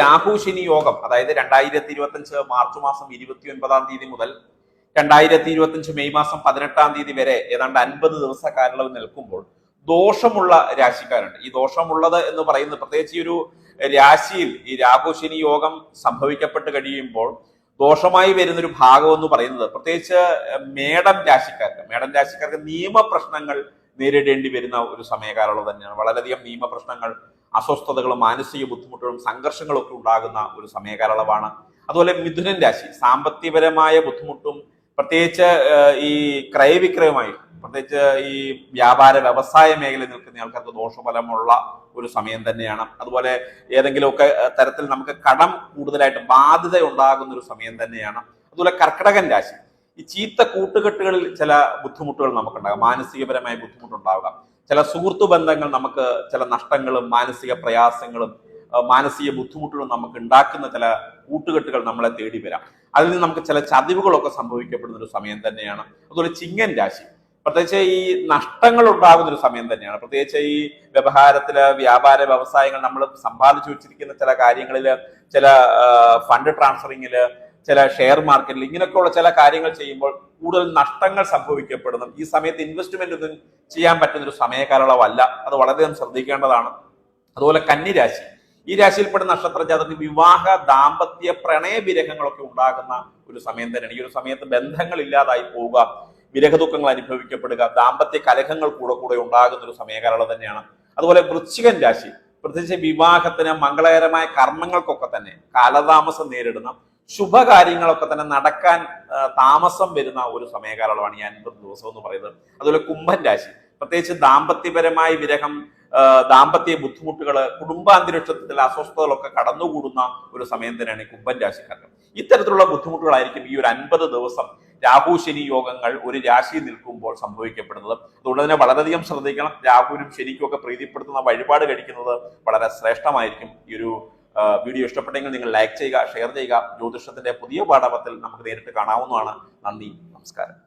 രാഹു ശനി യോഗം അതായത് രണ്ടായിരത്തി ഇരുപത്തഞ്ച് മാർച്ച് മാസം ഇരുപത്തി ഒൻപതാം തീയതി മുതൽ രണ്ടായിരത്തി ഇരുപത്തഞ്ച് മെയ് മാസം പതിനെട്ടാം തീയതി വരെ ഏതാണ്ട് അൻപത് ദിവസ കാലയളവ് നിൽക്കുമ്പോൾ ദോഷമുള്ള രാശിക്കാരുണ്ട്. ഈ ദോഷമുള്ളത് എന്ന് പറയുന്നത് പ്രത്യേകിച്ച് ഈ ഒരു രാശിയിൽ ഈ രാഹു ശനി യോഗം സംഭവിക്കപ്പെട്ട് കഴിയുമ്പോൾ ദോഷമായി വരുന്ന ഒരു ഭാഗം എന്ന് പറയുന്നത് പ്രത്യേകിച്ച് മേടം രാശിക്കാർക്ക് മേടം രാശിക്കാർക്ക് നിയമപ്രശ്നങ്ങൾ നേരിടേണ്ടി വരുന്ന ഒരു സമയകാലയളവ് തന്നെയാണ്. വളരെയധികം നിയമപ്രശ്നങ്ങൾ അസ്വസ്ഥതകളും മാനസിക ബുദ്ധിമുട്ടുകളും സംഘർഷങ്ങളും ഒക്കെ ഉണ്ടാകുന്ന ഒരു സമയകാലയളവാണ് അതുപോലെ മിഥുനൻ രാശി സാമ്പത്തികപരമായ ബുദ്ധിമുട്ടും പ്രത്യേകിച്ച് ഈ ക്രയവിക്രയമായി പ്രത്യേകിച്ച് ഈ വ്യാപാര വ്യവസായ മേഖലയിൽ നിൽക്കുന്ന ആൾക്കാർക്ക് ദോഷഫലമുള്ള ഒരു സമയം തന്നെയാണ്. അതുപോലെ ഏതെങ്കിലുമൊക്കെ തരത്തിൽ നമുക്ക് കടം കൂടുതലായിട്ട് ബാധ്യത ഉണ്ടാകുന്ന ഒരു സമയം തന്നെയാണ്. അതുപോലെ കർക്കിടകൻ രാശി ഈ ചീത്ത കൂട്ടുകെട്ടുകളിൽ ചില ബുദ്ധിമുട്ടുകൾ നമുക്കുണ്ടാകാം. മാനസികപരമായ ബുദ്ധിമുട്ടുണ്ടാകാം. ചില സുഹൃത്തു ബന്ധങ്ങൾ നമുക്ക് ചില നഷ്ടങ്ങളും മാനസിക പ്രയാസങ്ങളും മാനസിക ബുദ്ധിമുട്ടുകളും നമുക്ക് ഉണ്ടാക്കുന്ന ചില കൂട്ടുകെട്ടുകൾ നമ്മളെ തേടി വരാം. അതിൽ നിന്ന് നമുക്ക് ചില ചതിവുകളൊക്കെ സംഭവിക്കപ്പെടുന്ന ഒരു സമയം തന്നെയാണ്. അതുപോലെ ചിങ്ങൻ രാശി. പ്രത്യേകിച്ച് ഈ നഷ്ടങ്ങൾ ഉണ്ടാകുന്ന ഒരു സമയം തന്നെയാണ്. പ്രത്യേകിച്ച് ഈ വ്യവഹാരത്തിൽ വ്യാപാര വ്യവസായങ്ങൾ നമ്മൾ സമ്പാദിച്ചു വെച്ചിരിക്കുന്ന ചില കാര്യങ്ങളിൽ ചില ഫണ്ട് ട്രാൻസ്ഫറിങ്ങിൽ ചില ഷെയർ മാർക്കറ്റിൽ ഇങ്ങനെയൊക്കെയുള്ള ചില കാര്യങ്ങൾ ചെയ്യുമ്പോൾ കൂടുതൽ നഷ്ടങ്ങൾ സംഭവിക്കപ്പെടുന്നു. ഈ സമയത്ത് ഇൻവെസ്റ്റ്മെന്റ് ഒന്നും ചെയ്യാൻ പറ്റുന്ന ഒരു സമയകാലയളവല്ല. അത് വളരെയധികം ശ്രദ്ധിക്കേണ്ടതാണ്. അതുപോലെ കന്നിരാശി. ഈ രാശിയിൽപ്പെടുന്ന നക്ഷത്ര ജാതകർക്ക് വിവാഹ ദാമ്പത്യ പ്രണയ വിരഹങ്ങളൊക്കെ ഉണ്ടാകുന്ന ഒരു സമയം തന്നെയാണ്. ഈ ഒരു സമയത്ത് ബന്ധങ്ങൾ ഇല്ലാതായി പോവുക വിരഹദുഃഖങ്ങൾ അനുഭവിക്കപ്പെടുക ദാമ്പത്യ കലഹങ്ങൾ കൂടെ കൂടെ ഉണ്ടാകുന്ന ഒരു സമയകാലയളവ് തന്നെയാണ്. അതുപോലെ വൃശ്ചികൻ രാശി. പ്രത്യേകിച്ച് വിവാഹത്തിന് മംഗളകരമായ കർമ്മങ്ങൾക്കൊക്കെ തന്നെ കാലതാമസം നേരിടുന്ന ശുഭകാര്യങ്ങളൊക്കെ തന്നെ നടക്കാൻ താമസം വരുന്ന ഒരു സമയകാലയളവാണ് ഈ അൻപത് ദിവസം എന്ന് പറയുന്നത്. അതുപോലെ കുംഭൻ രാശി. പ്രത്യേകിച്ച് ദാമ്പത്യപരമായ വിരഹം ദാമ്പത്യ ബുദ്ധിമുട്ടുകൾ കുടുംബാന്തരീക്ഷത്തിൽ അസ്വസ്ഥതകളൊക്കെ കടന്നുകൂടുന്ന ഒരു സമയം തന്നെയാണ് ഈ കുംഭൻ രാശിക്കാർക്ക്. ഇത്തരത്തിലുള്ള ബുദ്ധിമുട്ടുകളായിരിക്കും ഈ ഒരു അൻപത് ദിവസം രാഹു ശനി യോഗങ്ങൾ ഒരു രാശി നിൽക്കുമ്പോൾ സംഭവിക്കപ്പെടുന്നത്. അതുകൊണ്ട് തന്നെ വളരെയധികം ശ്രദ്ധിക്കണം. രാഹുവിനും ശനിക്കും ഒക്കെ പ്രീതിപ്പെടുത്തുന്ന വഴിപാട് കഴിക്കുന്നത് വളരെ ശ്രേഷ്ഠമായിരിക്കും ഈ ഒരു വീഡിയോ ഇഷ്ടപ്പെട്ടെങ്കിൽ നിങ്ങൾ ലൈക്ക് ചെയ്യുക ഷെയർ ചെയ്യുക. ജ്യോതിഷത്തിന്റെ പുതിയ പാഠപത്തിൽ നമുക്ക് നേരിട്ട് കാണാവുന്നതാണ്. നന്ദി നമസ്കാരം.